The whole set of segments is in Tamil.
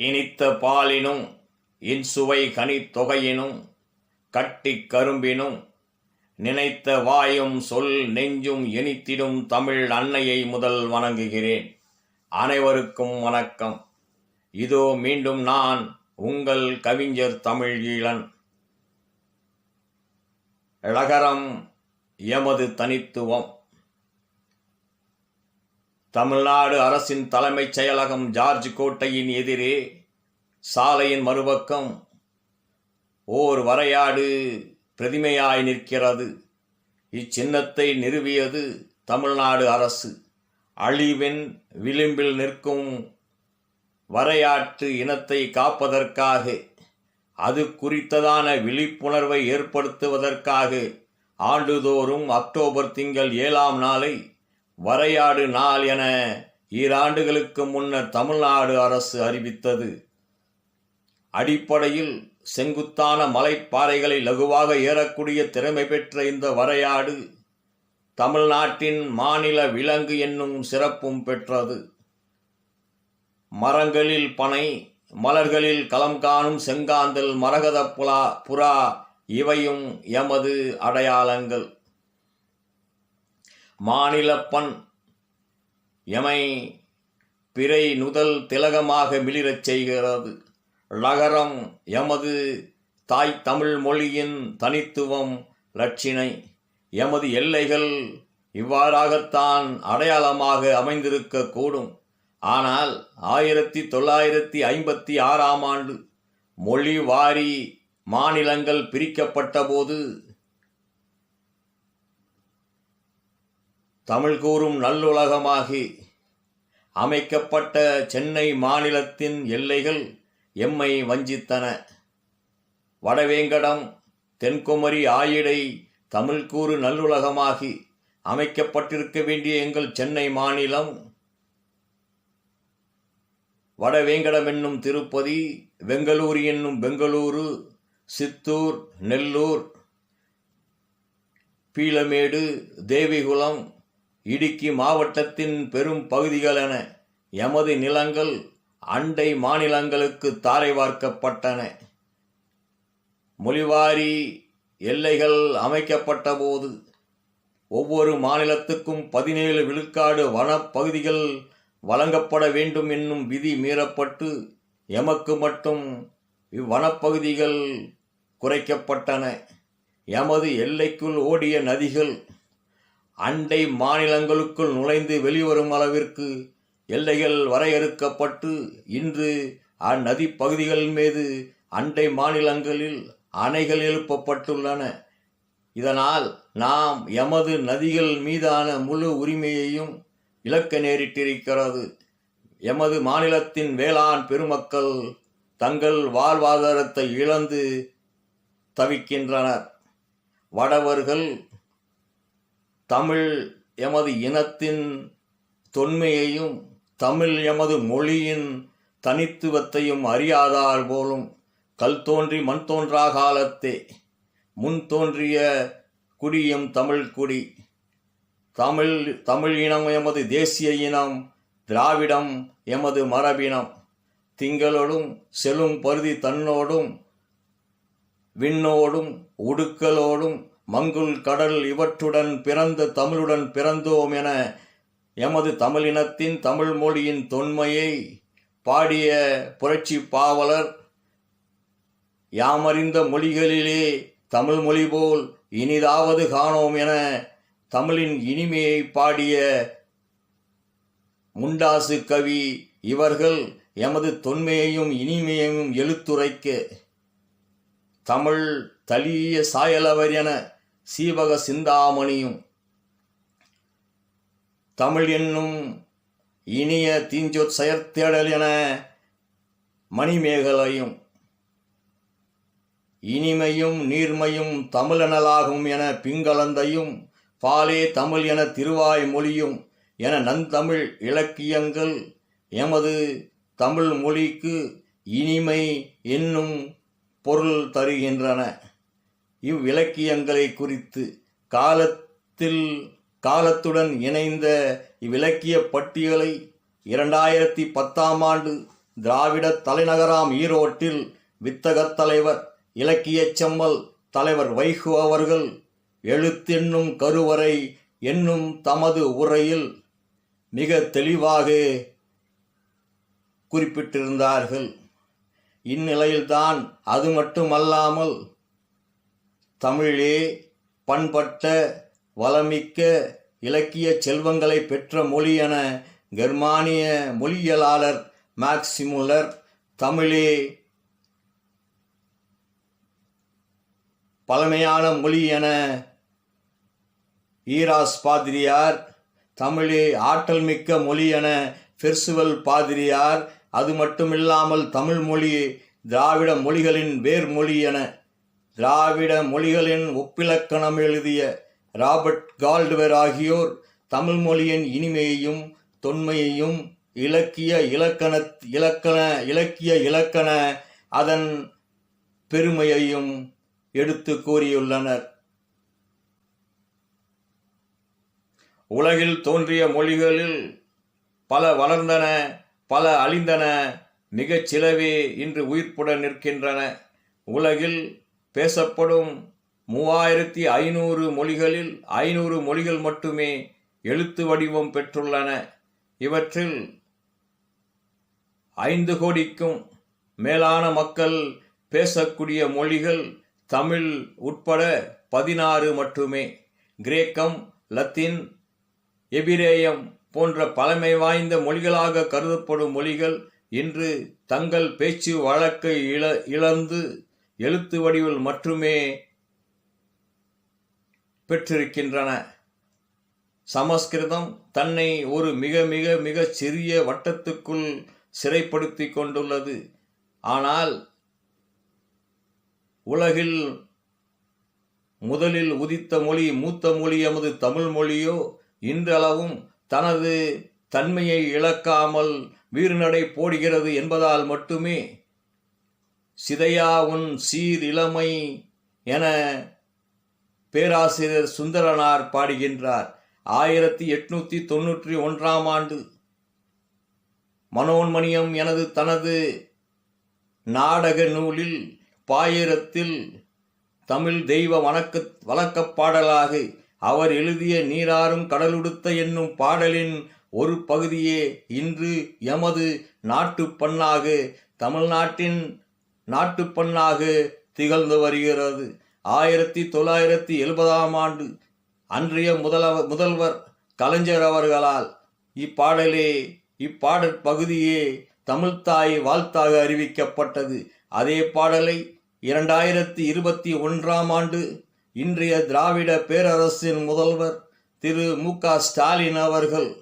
இனித்த பாலினும் இன்சுவை கனித்தொகையினும் கட்டிக் கரும்பினும் நினைத்த வாயும் சொல் நெஞ்சும் இனித்திடும் தமிழ் அன்னையை முதல் வணங்குகிறேன். அனைவருக்கும் வணக்கம். இதோ மீண்டும் நான் உங்கள் கவிஞர் தமிழ் ஈழன். ழகரம் எமது தனித்துவம். தமிழ்நாடு அரசின் தலைமைச் செயலகம் ஜார்ஜ் கோட்டையின் எதிரே சாலையின் மறுபக்கம் ஓர் வரையாடு பிரதிமையாய் நிற்கிறது. இச்சின்னத்தை நிறுவியது தமிழ்நாடு அரசு. அழிவின் விளிம்பில் நிற்கும் வரையாட்டு இனத்தை காப்பதற்காக அது குறித்ததான விழிப்புணர்வை ஏற்படுத்துவதற்காக ஆண்டுதோறும் அக்டோபர் திங்கள் ஏழாம் நாளை வரையாடு நாள் என ஈராண்டுகளுக்கு முன்னர் தமிழ்நாடு அரசு அறிவித்தது. அடிப்படையில் செங்குத்தான மலைப்பாறைகளை லகுவாக ஏறக்கூடிய திறமை பெற்ற இந்த வரையாடு தமிழ்நாட்டின் மாநில விலங்கு என்னும் சிறப்பும் பெற்றது. மரங்களில் பனை மலர்களில் களம் காணும் செங்காந்தல் மரகத புலா புறா இவையும் எமது அடையாளங்கள். மாநிலப்பண் எமை பிறை நுதல் திலகமாக மிளிரச் செய்கிறது. நகரம் எமது தாய் தமிழ் மொழியின் தனித்துவம் லட்சினை எமது எல்லைகள் இவ்வாறாகத்தான் அடையாளமாக அமைந்திருக்கக்கூடும் ஆனால் ஆயிரத்தி தொள்ளாயிரத்தி ஐம்பத்தி ஆறாம் ஆண்டு மொழி வாரி மாநிலங்கள் பிரிக்கப்பட்டபோது தமிழ் கூறும் நல்லுலகமாகி அமைக்கப்பட்ட சென்னை மாநிலத்தின் எல்லைகள் எம்மை வஞ்சித்தன. வடவேங்கடம் தென்குமரி ஆயிடை தமிழ் கூறு நல்லுலகமாகி அமைக்கப்பட்டிருக்க வேண்டிய எங்கள் சென்னை மாநிலம். வடவேங்கடம் என்னும் திருப்பதி வெங்களூர் என்னும் பெங்களூரு சித்தூர் நெல்லூர் பீலமேடு தேவிகுளம் இடுக்கி மாவட்டத்தின் பெரும் பகுதிகள் என எமது நிலங்கள் அண்டை மாநிலங்களுக்கு தாரை வார்க்கப்பட்டன. மொழிவாரி எல்லைகள் அமைக்கப்பட்ட போது ஒவ்வொரு மாநிலத்துக்கும் பதினேழு விழுக்காடு வனப்பகுதிகள் வழங்கப்பட வேண்டும் என்னும் விதி மீறப்பட்டு எமக்கு மட்டும் இவ்வனப்பகுதிகள் குறைக்கப்பட்டன. எமது எல்லைக்குள் ஓடிய நதிகள் அண்டை மாநிலங்களுக்குள் நுழைந்து வெளிவரும் அளவிற்கு எல்லைகள் வரையறுக்கப்பட்டு இன்று அந்நதி பகுதிகள் மீது அண்டை மாநிலங்களில் அணைகள் எழுப்பப்பட்டுள்ளன. இதனால் நாம் எமது நதிகள் மீதான முழு உரிமையையும் இழக்க நேரிட்டிருக்கிறது. எமது மாநிலத்தின் வேளாண் பெருமக்கள் தங்கள் வாழ்வாதாரத்தை இழந்து தவிக்கின்றனர். வடவர்கள் தமிழ் எமது இனத்தின் தொன்மையையும் தமிழ் எமது மொழியின் தனித்துவத்தையும் அறியாதால் போலும் கல் தோன்றி மண் தோன்றா காலத்தே முன் தோன்றிய குடியும் தமிழ் குடி. தமிழ் தமிழ் இனம் எமது தேசிய இனம் திராவிடம் எமது மரபினம். திங்களோடும் செலும் பருதி தன்னோடும் விண்ணோடும் உடுக்கலோடும் மங்குல் கடல் இவற்றுடன் பிறந்த தமிழுடன் பிறந்தோம் என எமது தமிழினத்தின் தமிழ் மொழியின் தொன்மையை பாடிய புரட்சி பாவலர் யாமறிந்த மொழிகளிலே தமிழ் மொழி போல் இனிதாவது காணோம் என தமிழின் இனிமையை பாடிய முண்டாசு கவி இவர்கள் எமது தொன்மையையும் இனிமையையும் எழுத்துரைக்க தமிழ் தலிய சாயலவர் என சீவக சிந்தாமணியும். தமிழ் என்னும் இனிய தீஞ்சொற் செயற்தேடல் என மணிமேகலையும் இனிமையும் நீர்மையும் தமிழனலாகும் என பிங்கலந்தையும் பாலே தமிழ் என திருவாய் மொழியும் என நந்தமிழ் இலக்கியங்கள் எமது தமிழ் மொழிக்கு இனிமை என்னும் பொருள் தருகின்றன. இவ்விலக்கியங்களை குறித்து காலத்தில் காலத்துடன் இணைந்த இவ்விலக்கிய பட்டியலை இரண்டாயிரத்தி பத்தாம் ஆண்டு திராவிட தலைநகராம் ஈரோட்டில் வித்தகத் தலைவர் இலக்கியச் செம்மல் தலைவர் வைகு அவர்கள் எழுத்தென்னும் கருவறை என்னும் தமது உரையில் மிக தெளிவாக குறிப்பிட்டிருந்தார்கள். இந்நிலையில்தான் அது மட்டுமல்லாமல் தமிழே பண்பட்ட வளமிக்க இலக்கிய செல்வங்களை பெற்ற மொழி என கெர்மானிய மொழியியலாளர் மேக்சிமுலர் தமிழே பழமையான மொழி என ஈராஸ் பாதிரியார் தமிழே ஆற்றல் மிக்க மொழி என பெர்சுவல் பாதிரியார் அது மட்டுமில்லாமல் தமிழ் மொழி திராவிட மொழிகளின் வேர்மொழி என திராவிட மொழிகளின் ஒப்பிலக்கணம் எழுதிய ராபர்ட் கால்டுவர் ஆகியோர் தமிழ் மொழியின் இனிமையையும் தொன்மையையும் இலக்கிய இலக்கண இலக்கண இலக்கிய இலக்கண அதன் பெருமையையும் எடுத்து கூறியுள்ளனர். உலகில் தோன்றிய மொழிகளில் பல வளர்ந்தன பல அழிந்தன மிகச் சிலவே இன்று உயிர்ப்புடன் நிற்கின்றன. உலகில் பேசப்படும் மூவாயிரத்தி ஐநூறு மொழிகளில் ஐநூறு மொழிகள் மட்டுமே எழுத்து வடிவம் பெற்றுள்ளன. இவற்றில் ஐந்து கோடிக்கும் மேலான மக்கள் பேசக்கூடிய மொழிகள் தமிழ் உட்பட பதினாறு மட்டுமே. கிரேக்கம் லத்தீன் எபிரேயம் போன்ற பழமை வாய்ந்த மொழிகளாக கருதப்படும் மொழிகள் இன்று தங்கள் பேச்சு வழக்கை இழ இழந்து எழுத்து வடிவில் மட்டுமே பெற்றிருக்கின்றன. சமஸ்கிருதம் தன்னை ஒரு மிக மிக மிக சிறிய வட்டத்துக்குள் சிறைப்படுத்தி கொண்டுள்ளது. ஆனால் உலகில் முதலில் உதித்த மொழி மூத்த மொழி எமது தமிழ் மொழியோ இன்றளவும் தனது தன்மையை இழக்காமல் வீறுநடை போடுகிறது என்பதால் மட்டுமே சிதையா உன் சீர் இளமை என பேராசிரியர் சுந்தரனார் பாடுகின்றார். ஆயிரத்தி எட்நூத்தி தொன்னூற்றி ஒன்றாம் ஆண்டு. மனோன்மணியம் எனது தனது நாடக நூலில் பாயிரத்தில் தமிழ் தெய்வ வணக்க வழக்கப் பாடலாக அவர் எழுதிய நீராறும் கடலுடுத்த என்னும் பாடலின் ஒரு பகுதியே இன்று எமது நாட்டுப் பண்ணாக தமிழ்நாட்டின் நாட்டுப் பண்ணாக திகழ்ந்து வருகிறது. ஆயிரத்தி தொள்ளாயிரத்தி எழுபதாம் ஆண்டு அன்றைய முதலவ முதல்வர் கலைஞர் அவர்களால் இப்பாடலே இப்பாடற் பகுதியே தமிழ்த்தாய் வாழ்த்தாக அறிவிக்கப்பட்டது. அதே பாடலை இரண்டாயிரத்தி இருபத்தி ஒன்றாம் ஆண்டு இன்றைய திராவிட பேரரசின் முதல்வர் திரு மு க ஸ்டாலின் அவர்கள்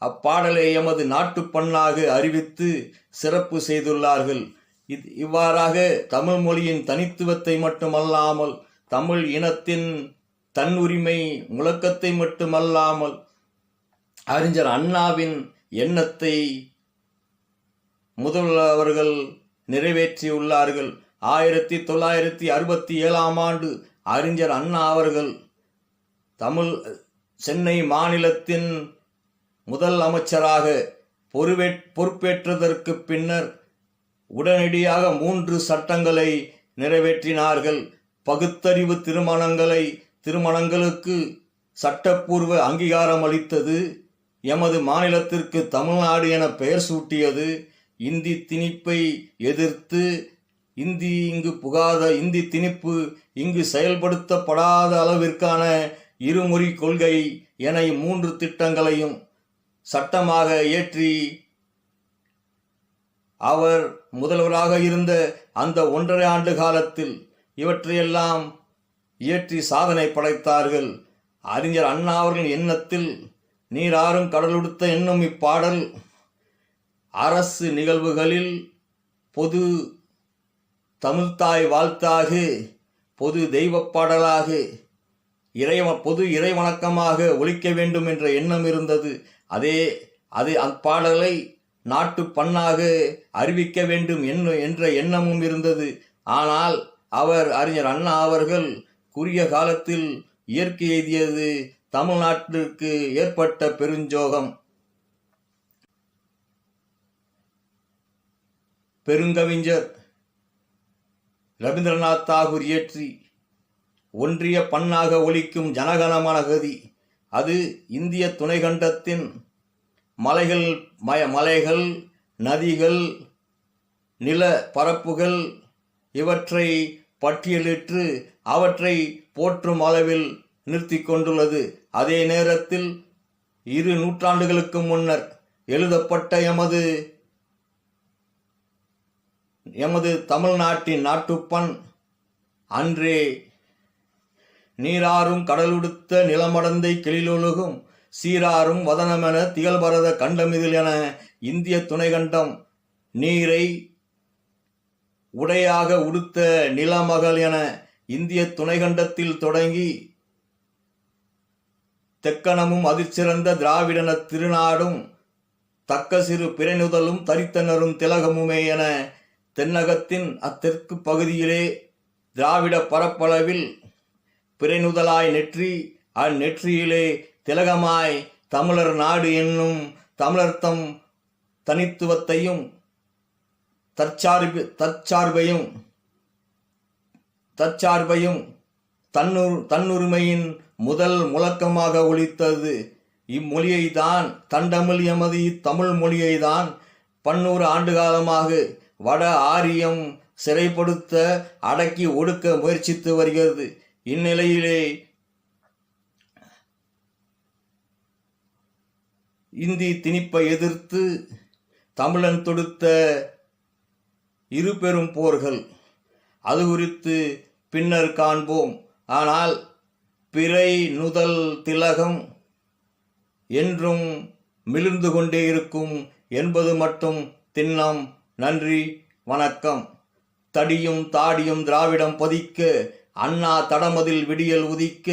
அப்பாடலை எமது நாட்டுப் பண்ணாக அறிவித்து சிறப்பு செய்துள்ளார்கள். இது இவ்வாறாக தமிழ் மொழியின் தனித்துவத்தை மட்டுமல்லாமல் தமிழ் இனத்தின் தன்னுரிமை முழக்கத்தை மட்டுமல்லாமல் அறிஞர் அண்ணாவின் எண்ணத்தை முதல்வர்கள் நிறைவேற்றியுள்ளார்கள். ஆயிரத்தி தொள்ளாயிரத்தி அறுபத்தி ஏழாம் ஆண்டு அறிஞர் அண்ணா அவர்கள் தமிழ் சென்னை மாநிலத்தின் முதல் அமைச்சராக பொறுவே பொறுப்பேற்றதற்கு பின்னர் உடனடியாக மூன்று சட்டங்களை நிறைவேற்றினார்கள். பகுத்தறிவு திருமணங்களை திருமணங்களுக்கு சட்டப்பூர்வ அங்கீகாரம் அளித்தது. எமது மாநிலத்திற்கு தமிழ்நாடு என பெயர் சூட்டியது. இந்தி திணிப்பை எதிர்த்து இந்தி இங்கு புகாத இந்தி திணிப்பு இங்கு செயல்படுத்தப்படாத அளவிற்கான இருமொழி கொள்கை என மூன்று திட்டங்களையும் சட்டமாக இயற்றி அவர் முதல்வராக இருந்த அந்த ஒன்றரை ஆண்டு காலத்தில் இவற்றையெல்லாம் இயற்றி சாதனை படைத்தார்கள். அறிஞர் அண்ணா அவர்களின் எண்ணத்தில் நீராறும் கடலுடுத்த என்னும் இப்பாடல் அரசு நிகழ்வுகளில் பொது தமிழ்தாய் வாழ்த்தாக பொது தெய்வப் பாடலாக இறைவ பொது இறைவணக்கமாக ஒழிக்க வேண்டும் என்ற எண்ணம் இருந்தது. அதே அது அப்பாடலை நாட்டு பண்ணாக அறிவிக்க வேண்டும் என்ன என்ற எண்ணமும் இருந்தது. ஆனால் அவர் அறிஞர் அண்ணா அவர்கள் குறுகிய காலத்தில் இயற்கை எய்தியது தமிழ்நாட்டிற்கு ஏற்பட்ட பெருஞ்சோகம். பெருங்கவிஞர் ரவீந்திரநாத் தாகூர் இயற்றி ஒன்றிய பண்ணாக ஒலிக்கும் ஜனகணமனகதி அது இந்திய துணைக்கண்டத்தின் மலைகள் மய மலைகள் நதிகள் நில பரப்புகள் இவற்றை பட்டியலிட்டு அவற்றை போற்றும் அளவில் நிறுத்தி கொண்டுள்ளது. அதே நேரத்தில் இரு நூற்றாண்டுகளுக்கு முன்னர் எழுதப்பட்ட எமது எமது தமிழ்நாட்டின் நாட்டுப்பண் அன்றே நீராறும் கடலுடுத்த நிலமடந்தை கிளிலொழுகும் சீராறும் வதனமென திகழ்பரத கண்டமிதில் என இந்திய துணைகண்டம் நீரை உடையாக உடுத்த நிலமகள் என இந்திய துணைகண்டத்தில் தொடங்கி தெக்கணமும் அதிர்ச்சிறந்த திராவிடன திருநாடும் தக்க சிறு பிறைநுதலும் தரித்தனரும் திலகமுமே என தென்னகத்தின் அத்தெற்கு பகுதியிலே திராவிட பரப்பளவில் பிறைநுதலாய் நெற்றி அந்நெற்றியிலே திலகமாய் தமிழர் நாடு என்னும் தமிழர்த்தம் தனித்துவத்தையும் தற்சார்பு தற்சார்பையும் தற்சார்பையும் தன்னுர் தன்னுரிமையின் முதல் முழக்கமாக ஒழித்தது. இம்மொழியை தான் தண்டமிழ் எமது இத்தமிழ் மொழியை தான் பன்னூறு ஆண்டு காலமாக வட ஆரியம் சிறைப்படுத்த அடக்கி ஒடுக்க முயற்சித்து வருகிறது. இந்நிலையிலே இந்தி திணிப்பை எதிர்த்து தமிழன் தொடுத்த இரு பெரும் போர்கள். அது குறித்து பின்னர் காண்போம். ஆனால் பிறை நுதல் திலகம் என்றும் மிளிர்ந்து கொண்டே இருக்கும் என்பது மட்டும் திண்ணம் நன்றி வணக்கம். தடியும் தாடியும் திராவிடம் பதிக்க அண்ணா தடமதில் விடியல் உதிக்க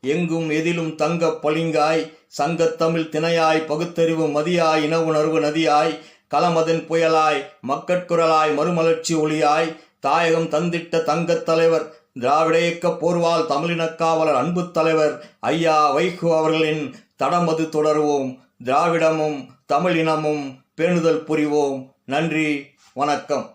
எங்கும் எதிலும் தங்க பளிங்காய் சங்கத்தமிழ் திணையாய் பகுத்தறிவு மதியாய் இன உணர்வு நதியாய் களமதன் புயலாய் மக்கட்குரலாய் மறுமலர்ச்சி ஒளியாய் தாயகம் தந்திட்ட தங்கத் தலைவர் திராவிட இயக்க போர்வால் தமிழினக் காவலர் அன்பு தலைவர் ஐயா வைகோ அவர்களின் தடமது தொடருவோம். திராவிடமும் தமிழினமும் பேணுதல் புரிவோம். நன்றி வணக்கம்.